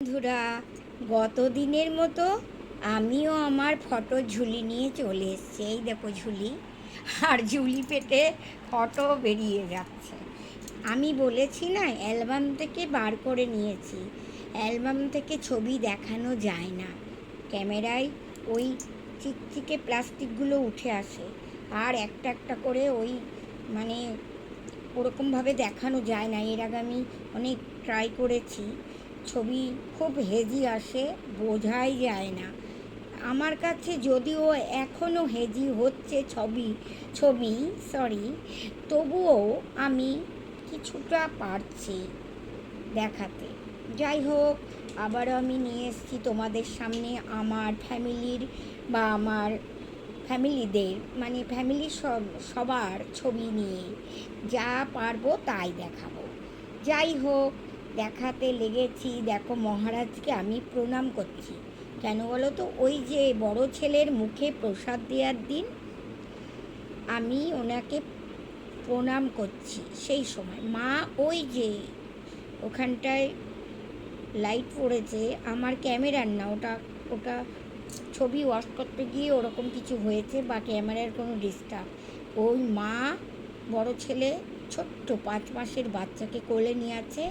বন্ধুরা গত দিনের মতো আমিও আমার ফটো ঝুলি নিয়ে চলে এসেছি। এই দেখো ঝুলি, আর ঝুলি পেটে ফটো বেরিয়ে যাচ্ছে। আমি বলেছি না, অ্যালবাম থেকে বার করে নিয়েছি। অ্যালবাম থেকে ছবি দেখানো যায় না। ক্যামেরায় ওই চিকচিকে প্লাস্টিকগুলো উঠে আসে। আর একটা একটা করে ওই মানে ওরকমভাবে দেখানো যায় না। এর আগে আমি অনেক ট্রাই করেছি। ছবি খুব হেজি আসে, বোঝাই যায় না। আমার কাছে যদিও এখনও হেজি হচ্ছে ছবি ছবি সরি তবুও আমি কিছুটা পারছি দেখাতে। যাই হোক, আবারও আমি নিয়ে এসেছি তোমাদের সামনে আমার ফ্যামিলির বা আমার ফ্যামিলিদের মানে ফ্যামিলির সব, সবার ছবি নিয়ে। যা পারব তাই দেখাবো। যাই হোক দেখাতে লেগেছি। দেখো মহারাজকে আমি প্রণাম করছি। কেন বলো তো? ওই যে বড় ছেলের মুখে প্রসাদ দেওয়ার দিন আমি ওনাকে প্রণাম করছি। সেই সময় মা ওই যে ওখানটায় লাইট পড়েছে, আমার ক্যামেরার না, ওটা ওটা ছবি ওয়াশ করতে গিয়ে ওরকম কিছু হয়েছে বা ক্যামেরার কোনো ডিস্টার্ব ওই মা বড় ছেলে ছোট্ট পাঁচ মাসের বাচ্চাকে কোলে নিয়ে আছে।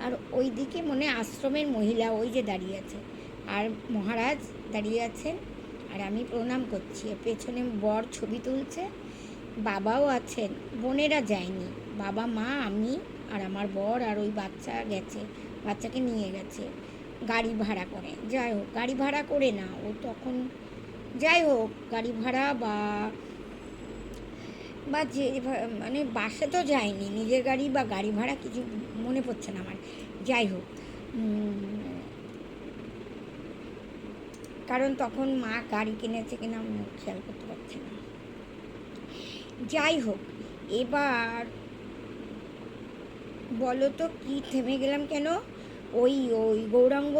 আর ওই দিকে মনে আশ্রমের মহিলা ওই যে দাঁড়িয়ে আছে। আর মহারাজ দাঁড়িয়ে আছেন। আর আমি প্রণাম করছি। পেছনে বর ছবি তুলছে। বাবাও আছেন। বোনেরা যায়নি। বাবা, মা, আমি আর আমার বর আর ওই বাচ্চা গেছে। বাচ্চাকে নিয়ে গেছে। গাড়ি ভাড়া করে। যাই হোক, গাড়ি ভাড়া করে না। ও তখন, যাই হোক, গাড়ি ভাড়া বা বা যে মানে বাসে তো যায়নি নিজের গাড়ি বা গাড়ি ভাড়া কিছু মনে পড়ছে না আমার। যাই হোক কারণ তখন মা গাড়ি কিনেছে কিনা আমি খেয়াল করতে পারছি না। যাই হোক, এবার বলো তো কি থেমে গেলাম কেন? ওই ওই গৌরাঙ্গ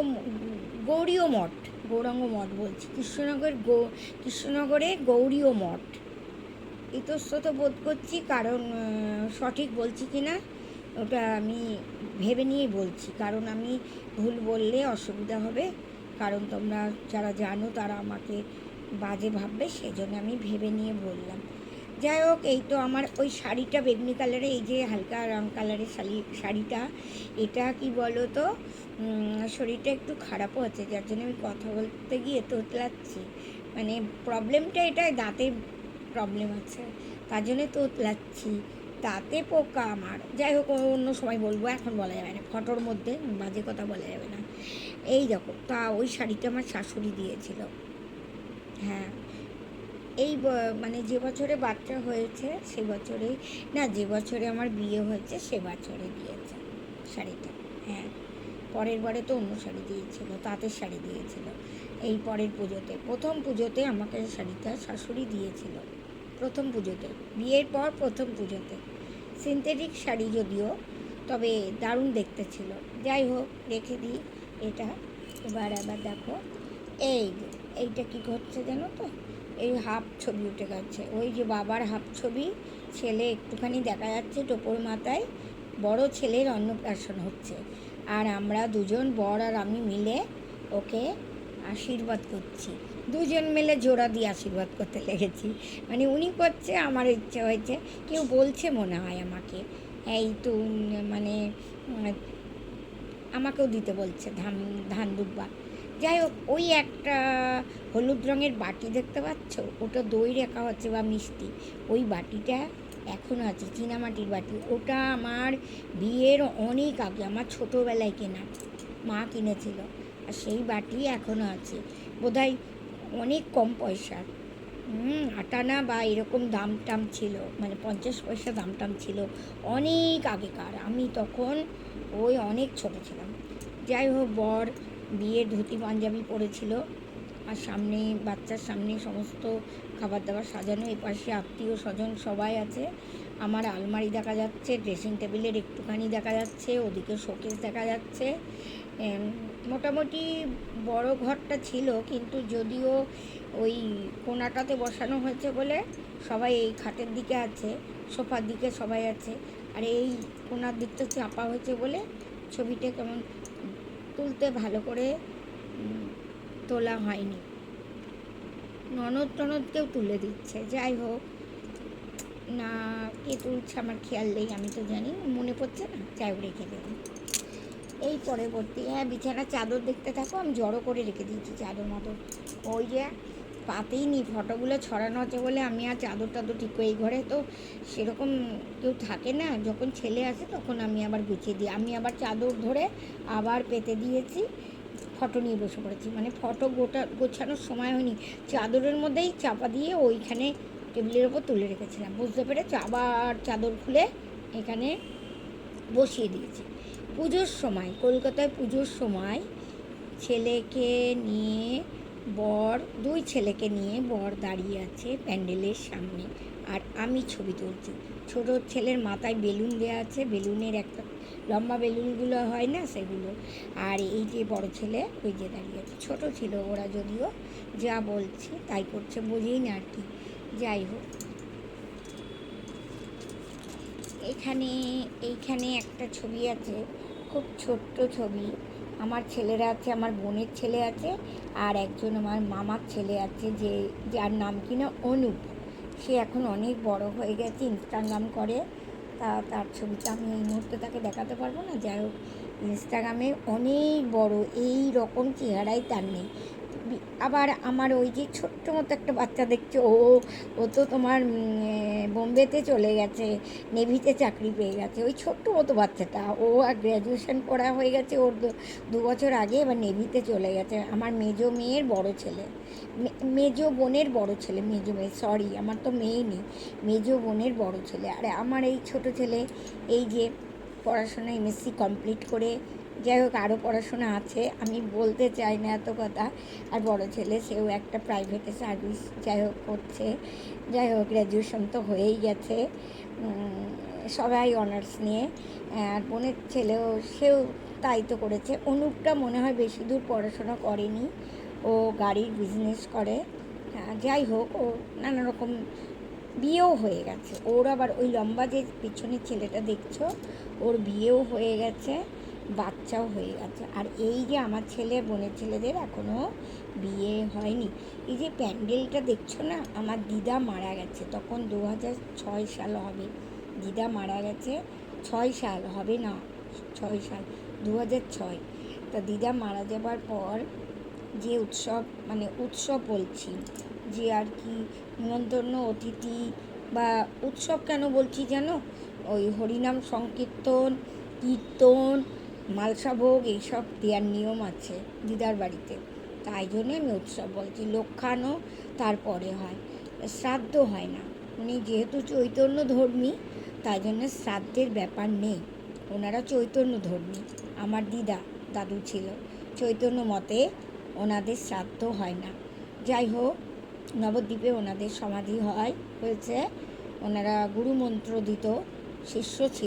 গৌরীয় মঠ, গৌরাঙ্গ মঠ বলছি, কৃষ্ণনগর গৌ, কৃষ্ণনগরে গৌরীয় মঠ। ইতস্তত বোধ করছি, কারণ সঠিক বলছি কি না, ওটা আমি ভেবে নিয়েই বলছি। কারণ আমি ভুল বললে অসুবিধা হবে। কারণ তোমরা যারা জানো, তারা আমাকে বাজে ভাববে, সেজন্য আমি ভেবে নিয়ে বললাম। যাই হোক, এই তো আমার ওই শাড়িটা, বেগনি কালারে, এই যে হালকা রং কালারের শাড়ি শাড়িটা, এটা কি বলো তো শরীরটা একটু খারাপও আছে যার জন্য আমি কথা বলতে গিয়ে তোতলাচ্ছি। মানে প্রবলেমটা এটাই, দাঁতে প্রবলেম আছে। তার জন্য তোতলাচ্ছি তাতে পোকা আমার। যাই হোক, অন্য সময় বলব, এখন বলা যাবে না। ফটোর মধ্যে বাজে কথা বলা যাবে না। এই দেখো, তা ওই শাড়িটা আমার শাশুড়ি দিয়েছিল। হ্যাঁ। এই মানে যে বছরে বাচ্চা হয়েছে, সে বছরে, না, যে বছরে আমার বিয়ে হয়েছে, সে বছরে দিয়েছে শাড়িটা। হ্যাঁ। পরের বারে তো অন্য শাড়ি দিয়েছিল, তাঁতের শাড়ি দিয়েছিল। এই পরের পুজোতে, প্রথম পুজোতে আমাকে শাড়িটা শাশুড়ি দিয়েছিল। প্রথম পুজোতে, বিয়ের পর প্রথম পুজোতে। সিনথেটিক শাড়ি যদিও, তবে দারুণ দেখতে ছিল। যাই হোক, রেখে দিই এটা। এবার আবার দেখো। এই এইটা কি ঘটছে জানো তো? এই হাফ ছবি উঠে গেছে। ওই যে বাবার হাফ ছবি, ছেলে একটুখানি দেখা যাচ্ছে টোপর মাথায়, বড় ছেলের অন্নপ্রাশন হচ্ছে। আর আমরা দুজন, বর আর আমি মিলে ওকে আশীর্বাদ করছি। দুজন মিলে জোড়া দিয়ে আশীর্বাদ করতে লেগেছি। মানে উনি করছে, আমার ইচ্ছে হয়েছে, কেউ বলছে মনে হয় আমাকে, এই তো মানে আমাকেও দিতে বলছে ধান ধান দুব্বা যাই হোক, ওই একটা হলুদ রঙের বাটি দেখতে পাচ্ছ? ওটা দই রেখা হচ্ছে বা মিষ্টি। ওই বাটিটা এখনও আছে, চীনামাটির বাটি। ওটা আমার বিয়ের অনেক আগে, আমার ছোটোবেলায় কেনা, মা কিনেছিল। আর সেই বাটি এখনও আছে। বোধহয় অনেক কম পয়সার আটানা বা এরকম দাম টাম ছিল মানে পঞ্চাশ পয়সা দাম টাম ছিল অনেক আগেকার। আমি তখন ওই অনেক ছোট ছিলাম। যাই হোক, বর বিয়ের ধুতি পাঞ্জাবি পরেছিল আর সামনে বাচ্চার সামনে সমস্ত খাবার দাবার সাজানো এই পাশে আত্মীয় স্বজন সবাই আছে। আমার আলমারি দেখা যাচ্ছে, ড্রেসিং টেবিলের একটুখানি দেখা যাচ্ছে, ওদিকে শোকেস দেখা যাচ্ছে। মোটামুটি বড় ঘরটা ছিল, কিন্তু যদিও ওই কোনাটাতে বসানো হয়েছে বলে সবাই এই খাটের দিকে আছে, সোফার দিকে সবাই আছে, আর এই কোনার দিকটা চাপা হয়েছে বলে ছবিটা কেমন তুলতে ভালো করে তোলা হয়নি। ননদ টনদকেও তুলে দিচ্ছে, যাই হোক। না, কে তুলছে আমার খেয়াল নেই, আমি তো জানি, মনে পড়ছে না, যাই রেখে দেবো এই পরবর্তী হ্যাঁ বিছানা চাদর দেখতে থাকো, আমি জড়ো করে রেখে দিয়েছি চাদর মতো ওই যে পাতেই নি, ফটোগুলো ছড়ানো আছে বলে আমি আর চাদর টাদর ঠিক করে, এই ঘরে তো সেরকম কেউ থাকে না, যখন ছেলে আসে তখন আমি আবার গুছিয়ে দিই। আমি আবার চাদর ধরে আবার পেতে দিয়েছি, ফটো নিয়ে বসে পড়েছি। মানে ফটো গোটা, গোছানোর সময় হয়নি, চাদরের মধ্যেই চাপা দিয়ে ওইখানে টেবিলের ওপর তুলে রেখেছিলাম। বুঝতে পেরেছ? আবার চাদর খুলে এখানে বসিয়ে দিয়েছি। পুজোর সময়, কলকাতায় পুজোর সময় ছেলেকে নিয়ে বর, দুই ছেলেকে নিয়ে বর দাঁড়িয়ে আছে প্যান্ডেলের সামনে আর আমি ছবি তুলছি। ছোট ছেলের মাথায় বেলুন দেওয়া আছে, বেলুনের একটা লম্বা বেলুনগুলো হয় না সেগুলো। আর এই যে বড় ছেলে, ওই যে দাঁড়িয়ে আছে। ছোটো ছিল ওরা যদিও, যা বলছি তাই করছে বোঝেই না আর কি। যাই হোক। এখানে, এইখানে একটা ছবি আছে। খুব ছোট্ট ছবি। আমার ছেলেরা আছে, আমার বোনের ছেলে আছে আর একজন আমার মামার ছেলে আছে যে, যার নাম কিনা অনুপ। সে এখন অনেক বড় হয়ে গেছে ইনস্টাগ্রাম করে। তা, তার ছবিটা আমি এই মুহূর্তে তাকে দেখাতে পারব না। যাই হোক ইনস্টাগ্রামে অনেক বড়, এই রকম চেহারাই তার নেই। আবার আমার ওই যে ছোট্ট মতো একটা বাচ্চা দেখছ, ও ও তো তোমার বোম্বেতে চলে গেছে, নেভিতে চাকরি পেয়ে গেছে। ওই ছোট্ট মতো বাচ্চাটা, ও আর গ্র্যাজুয়েশন করা হয়ে গেছে ওর দু- বছর আগে, এবার নেভিতে চলে গেছে। আমার মেজো মেয়ের বড় ছেলে মেজো বোনের বড় ছেলে, মেজো মেয়ে সরি আমার তো মেয়ে নেই, মেজো বোনের বড় ছেলে। আর আমার এই ছোট ছেলে, এই যে পড়াশোনা এমএসসি কমপ্লিট করে যাই হোক আরও পড়াশোনা আছে। আমি বলতে চাই না এত কথা। আর বড় ছেলে, সেও একটা প্রাইভেটে সার্ভিস যাই হোক করছে। যাই হোক গ্র্যাজুয়েশন তো হয়েই গেছে। সবাই অনার্স নিয়ে। আর বোনের ছেলেও, সেও তাই তো করেছে। অনুপটা মনে হয় বেশি দূর পড়াশোনা করেনি। ও গাড়ির বিজনেস করে। যাই হোক, ও নানা রকম বিয়েও হয়ে গেছে। ওর আবার ওই লম্বা যে পিছনের ছেলেটা দেখছ, ওর বিয়েও হয়ে গেছে। বাচ্চাও হয়ে গেছে। আর এই যে আমার ছেলে, বোনের ছেলেদের এখনও বিয়ে হয়নি, এই যে প্যান্ডেলটা দেখছ না? আমার দিদা মারা গেছে। তখন দু হাজার ছয় সাল হবে। দিদা মারা গেছে ছয় সাল, হবে না, ছয় সাল দু হাজার ছয়। তা দিদা মারা যাবার পর যে উৎসব মানে উৎসব বলছি, যে আর কি নিমন্ত্রণ, অতিথি বা উৎসব কেন বলছি জানো? ওই হরিনাম সংকীর্তন, কীর্তন মালসাভোগ এইসব দেওয়ার নিয়ম আছে দিদার বাড়িতে। তাই জন্যে আমি উৎসব বলছি লক্ষানো তারপরে হয়, শ্রাদ্ধ হয় না। উনি যেহেতু চৈতন্য ধর্মী, তাই জন্য শ্রাদ্ধের ব্যাপার নেই। ওনারা চৈতন্য ধর্মী, আমার দিদা, দাদু ছিল। চৈতন্য মতে ওনাদের শ্রাদ্ধ হয় না। যাই হোক, নবদ্বীপে ওনাদের সমাধি হয়, হয়েছে। ওনারা গুরুমন্ত্র দিত শিষ্য ছিল।